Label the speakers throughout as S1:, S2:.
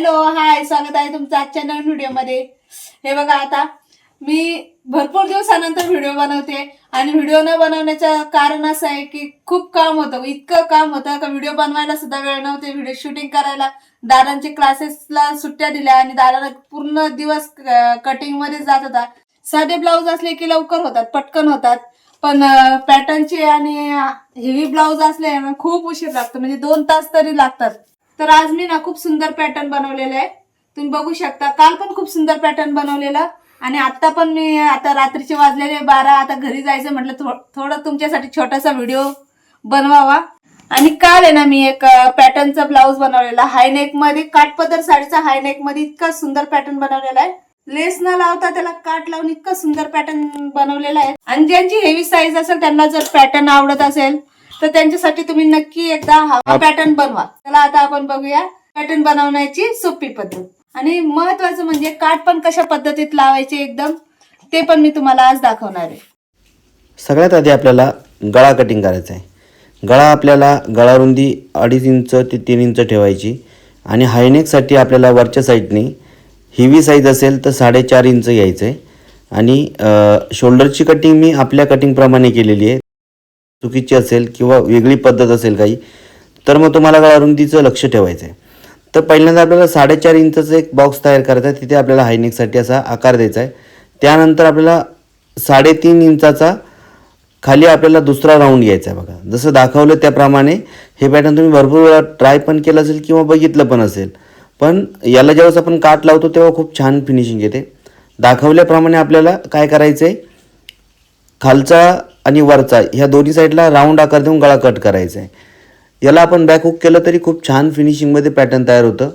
S1: Hello hi स्वागत आहे तुमचं आजच्या नवीन व्हिडिओमध्ये. हे बघा आता मी भरपूर दिवसानंतर व्हिडिओ बनवते आणि व्हिडिओ न बनवण्याचं कारण असं आहे की खूप काम होतं इतकं काम होतं का व्हिडिओ बनवायला सुद्धा वेळ नव्हते व्हिडिओ शूटिंग करायला. दादांचे क्लासेसला सुट्ट्या दिल्या आणि दादाला पूर्ण दिवस कटिंगमध्ये जात होता. साधे ब्लाऊज असले की लवकर होतात पटकन होतात. पण पॅटर्नचे आणि हेवी ब्लाऊज असले खूप उशीर लागतो म्हणजे दोन तास तरी लागतात. तर आज मी ना खूप सुंदर पॅटर्न बनवलेला आहे. तुम्ही बघू शकता काल पण खूप सुंदर पॅटर्न बनवलेलं. आणि आता पण मी आता रात्रीचे वाजलेले बारा आता घरी जायचं म्हटलं थो- थोडं तुमच्यासाठी छोटासा व्हिडिओ बनवावा. आणि काल आहे ना मी एक पॅटर्नचा ब्लाऊज बनवलेला. हाय नेकमध्ये काठपदर साडीचा हाय नेकमध्ये इतका सुंदर पॅटर्न बनवलेला आहे. लेस न लावता त्याला काट लावून इतकं सुंदर पॅटर्न बनवलेला आहे. आणि ज्यांची हेवी साईज असेल त्यांना जर पॅटर्न आवडत असेल तर त्यांच्यासाठी तुम्ही नक्की एकदा हा पॅटर्न बनवा. चला आता आपण बघूया पॅटर्न बनवण्याची सोपी पद्धत. आणि महत्वाचं म्हणजे काठ पण कशा पद्धतीत लावायचे एकदम ते पण मी तुम्हाला आज दाखवणार आहे.
S2: सगळ्यात आधी आपल्याला गळा कटिंग करायचा आहे गळा आपल्याला गळारुंदी अडीच इंच ते तीन इंच ठेवायची. आणि हायनेकसाठी आपल्याला वरच्या साईडने हेवी साईज असेल तर साडेचार इंच घ्यायचं आहे आणि शोल्डरची कटिंग मी आपल्या कटिंगप्रमाणे केलेली आहे. चुकीची असेल किंवा वेगळी पद्धत असेल काही तर मग तुम्हाला गळारुंदीचं लक्ष ठेवायचं आहे. तर पहिल्यांदा आपल्याला साडेचार इंचाचं एक बॉक्स तयार करायचा आहे तिथे आपल्याला हायनेकसाठी असा आकार द्यायचा आहे. त्यानंतर आपल्याला साडेतीन इंचाचा खाली आपल्याला दुसरा राऊंड घ्यायचा आहे बघा. जसं दाखवलं त्याप्रमाणे हे पॅटर्न तुम्ही भरपूर वेळा ट्राय पण केलं असेल किंवा बघितलं पण असेल. पण याला ज्यावेळेस आपण काट लावतो तेव्हा खूप छान फिनिशिंग येते. दाखवल्याप्रमाणे आपल्याला काय करायचं आहे खालचा आणि वरचा ह्या दोन्ही साईडला राऊंड आकार देऊन गळा कट करायचा आहे याला आपण बॅक हुक केलं तरी खूप छान फिनिशिंगमध्ये पॅटर्न तयार होतं.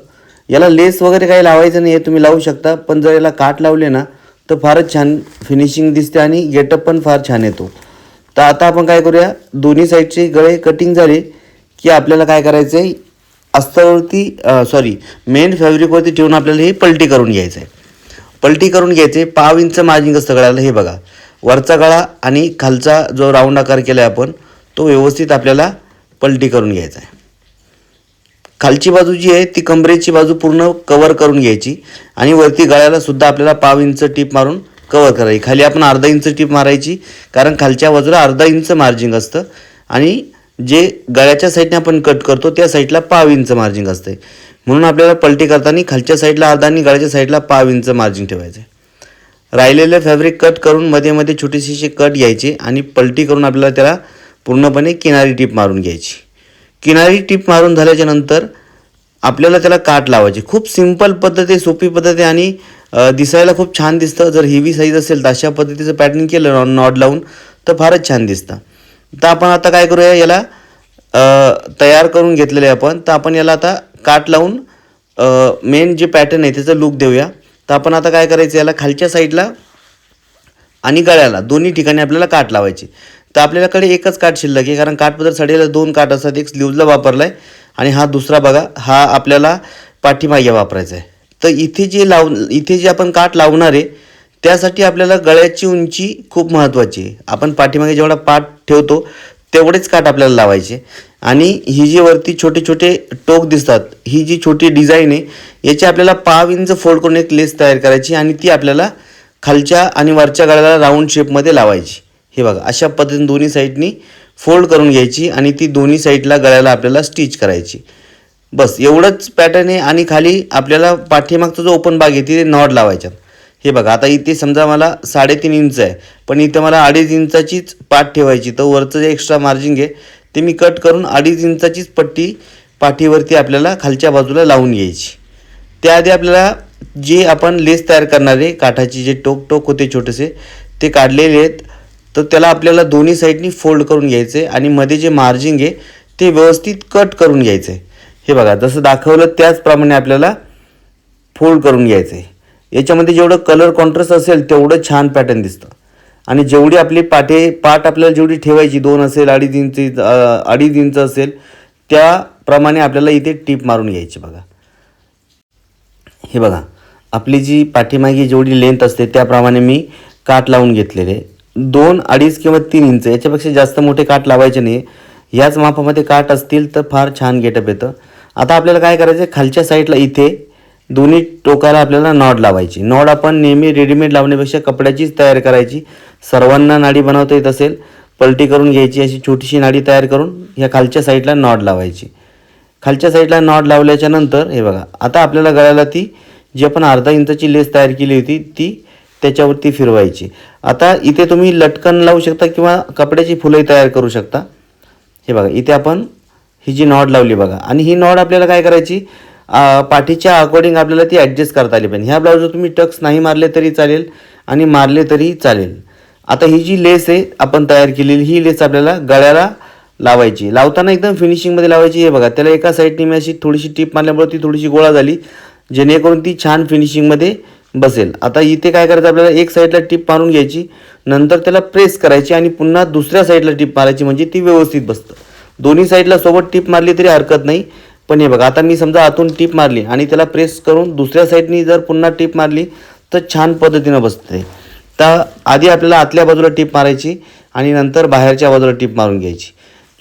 S2: याला लेस वगैरे काही लावायचं नाही आहे तुम्ही लावू शकता. पण जर याला काट लावले ना तर फारच छान फिनिशिंग दिसते आणि गेटअप पण फार छान येतो. तर आता आपण काय करूया दोन्ही साईडचे गळे कटिंग झाले की आपल्याला काय करायचं आहे अस्तरवरती सॉरी मेन फॅब्रिकवरती ठेवून आपल्याला हे पलटी करून घ्यायचं आहे पलटी करून घ्यायचे पाव इंच मार्जिंग असतं गळ्याला हे बघा. वरचा गळा आणि खालचा जो राऊंड आकार केला आहे आपण तो व्यवस्थित आपल्याला पलटी करून घ्यायचा आहे. खालची बाजू जी आहे ती कमरेची बाजू पूर्ण कवर करून घ्यायची आणि वरती गळ्याला सुद्धा आपल्याला पाव इंच टीप मारून कवर करायची. खाली आपण अर्धा इंच टीप मारायची कारण खालच्या बाजूला अर्धा इंच मार्जिंग असतं आणि जे गळ्याच्या साईडने आपण कट करतो त्या साईडला पाव इंच मार्जिंग असते म्हणून आपल्याला पलटी करताना खालच्या साईडला अर्धा आणि गळ्याच्या साईडला पाव इंच मार्जिंग ठेवायचं आहे राहिलेले फॅब्रिक कट करून मध्ये मध्ये छोटीशी कट घ्यायची आणि पलटी करून आपल्याला त्याला पूर्णपणे किनारी टीप मारून घ्यायची. किनारी टीप मारून झाल्याच्यानंतर आपल्याला त्याला काट लावायची. खूप सिंपल पद्धत आहे सोपी पद्धत आहे आणि दिसायला खूप छान दिसतं. जर हेवी साईज असेल तर अशा पद्धतीचं पॅटर्न केलं नॉट लावून तर फारच छान दिसतं. तर आपण आता काय करूया याला तयार करून घेतलेले आहे आपण. तर आपण याला आता काट लावून मेन जे पॅटर्न आहे त्याचं लुक देऊया. तर आपण आता काय करायचं याला खालच्या साईडला आणि गळ्याला दोन्ही ठिकाणी आपल्याला काट लावायची. तर आपल्याकडे एकच काठ शिल्लक आहे कारण काठपदर साडीला दोन काठ असतात एक स्लीवला वापरला आहे आणि हा दुसरा बघा हा आपल्याला पाठीमागे वापरायचा आहे तर इथे जे लाव इथे जे आपण काठ लावणार आहे त्यासाठी आपल्याला गळ्याची उंची खूप महत्त्वाची आहे. आपण पाठीमागे जेवढा पाठ ठेवतो तेवढेच काठ आपल्याला लावायचे. आणि ही जी वरती छोटे छोटे टोक दिसतात ही जी छोटी डिझाईन आहे याची आपल्याला पाव इंच फोल्ड करून एक लेस तयार करायची आणि ती आपल्याला खालच्या आणि वरच्या गळ्याला राऊंड शेपमध्ये लावायची. हे बघा अशा पद्धतीने दोन्ही साईडनी फोल्ड करून घ्यायची आणि ती दोन्ही साईडला गळ्याला आपल्याला स्टिच करायची. बस एवढंच पॅटर्न आहे आणि खाली आपल्याला पाठीमागचा जो ओपन भाग आहे तिथे नॉट लावायच्यात हे बघा आता इथे समजा मला साडेतीन इंच आहे पण इथं मला अडीच इंचाचीच पाठ ठेवायची तर वरचं जे एक्स्ट्रा मार्जिंग आहे ते मी कट करून अडीच इंचाचीच पट्टी पाठीवरती आपल्याला खालच्या बाजूला लावून घ्यायची. त्याआधी आपल्याला जे आपण लेस तयार करणारे काठाचे जे टोक टोक होते छोटेसे ते काढलेले आहेत. तर त्याला आपल्याला दोन्ही साईडनी फोल्ड करून घ्यायचे आणि मध्ये जे मार्जिंग आहे ते व्यवस्थित कट करून घ्यायचं आहे हे बघा जसं दाखवलं त्याचप्रमाणे आपल्याला फोल्ड करून घ्यायचं आहे याच्यामध्ये जेवढं कलर कॉन्ट्रास्ट असेल तेवढं छान पॅटर्न दिसतं. आणि जेवढी आपली पाठे पाठ आपल्याला जेवढी ठेवायची दोन असेल अडीच इंच अडीच इंच असेल त्याप्रमाणे आपल्याला इथे टीप मारून घ्यायची बघा. हे बघा आपली जी पाठीमागे जेवढी लेंथ असते त्याप्रमाणे मी काठ लावून घेतलेले दोन अडीच किंवा तीन इंच याच्यापेक्षा जास्त मोठे काठ लावायचे नाही याच मापामध्ये काठ असतील तर फार छान गेटअप येतं. आता आपल्याला काय करायचं आहे खालच्या साईडला इथे दोन्ही टोकाला आपल्याला नॉड लावायची. नॉड आपण नेहमी रेडीमेड लावण्यापेक्षा कपड्याचीच तयार करायची. सर्वांना नाडी बनवता येत असेल पलटी करून घ्यायची अशी छोटीशी नाडी तयार करून ह्या खालच्या साईडला नॉड लावायची. खालच्या साईडला नॉड लावल्याच्या नंतर हे बघा आता आपल्याला गळ्याला ती जी आपण अर्धा इंचची लेस तयार केली होती ती त्याच्यावरती फिरवायची. आता इथे तुम्ही लटकन लावू शकता किंवा कपड्याची फुलंही तयार करू शकता. हे बघा इथे आपण ही जी नॉड लावली बघा. आणि ही नॉड आपल्याला काय करायची? पाठीच्या अकॉर्डिंग आपल्याला ती ॲडजस्ट करता आली पाहिजे. ह्या ब्लाऊजवर तुम्ही टक्स नाही मारले तरी चालेल आणि मारले तरी चालेल. आता ही जी लेस आहे आपण तयार केलेली ही लेस आपल्याला गळ्याला लावायची. लावताना एकदम फिनिशिंगमध्ये लावायची. हे बघा त्याला एका साईडने मी अशी थोडीशी टीप मारल्यामुळे ती थोडीशी गोळा झाली जेणेकरून ती छान फिनिशिंगमध्ये बसेल. आता इथे काय करायचं आपल्याला एक साईडला टीप मारून घ्यायची नंतर त्याला प्रेस करायची आणि पुन्हा दुसऱ्या साईडला टीप मारायची म्हणजे ती व्यवस्थित बसतं. दोन्ही साईडला सोबत टीप मारली तरी हरकत नाही. पण हे बघा आता मी समजा आतून टीप मारली आणि त्याला प्रेस करून दुसऱ्या साईडनी जर पुन्हा टीप मारली तर छान पद्धतीनं बसते. तर आधी आपल्याला आतल्या बाजूला टीप मारायची आणि नंतर बाहेरच्या बाजूला टीप मारून घ्यायची.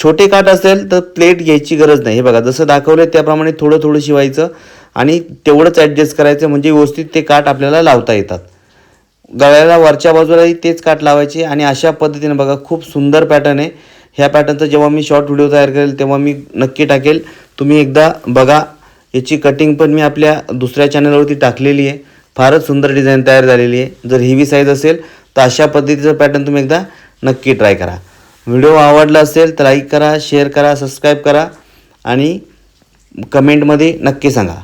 S2: छोटे काठ असेल तर प्लेट घ्यायची गरज नाही. हे बघा जसं दाखवलं त्याप्रमाणे थोडं थोडं शिवायचं आणि तेवढंच ॲडजस्ट करायचं म्हणजे व्यवस्थित ते काठ आपल्याला लावता येतात. गळ्याला वरच्या बाजूलाही तेच काठ लावायचे आणि अशा पद्धतीने बघा खूप सुंदर पॅटर्न आहे. ह्या पॅटर्नचा जेव्हा मी शॉर्ट व्हिडिओ तयार करेल तेव्हा मी नक्की टाकेल. तुम्ही एकदा बघा याची कटिंग पण मी आपल्या दुसऱ्या चॅनलवरती टाकलेली आहे. फारच सुंदर डिझाईन तयार झालेली आहे. जर हेवी साईज असेल तर अशा पद्धतीचं पॅटर्न तुम्ही एकदा नक्की ट्राय करा. व्हिडिओ आवडला असेल तर लाईक करा शेअर करा सबस्क्राईब करा आणि कमेंटमध्ये नक्की सांगा.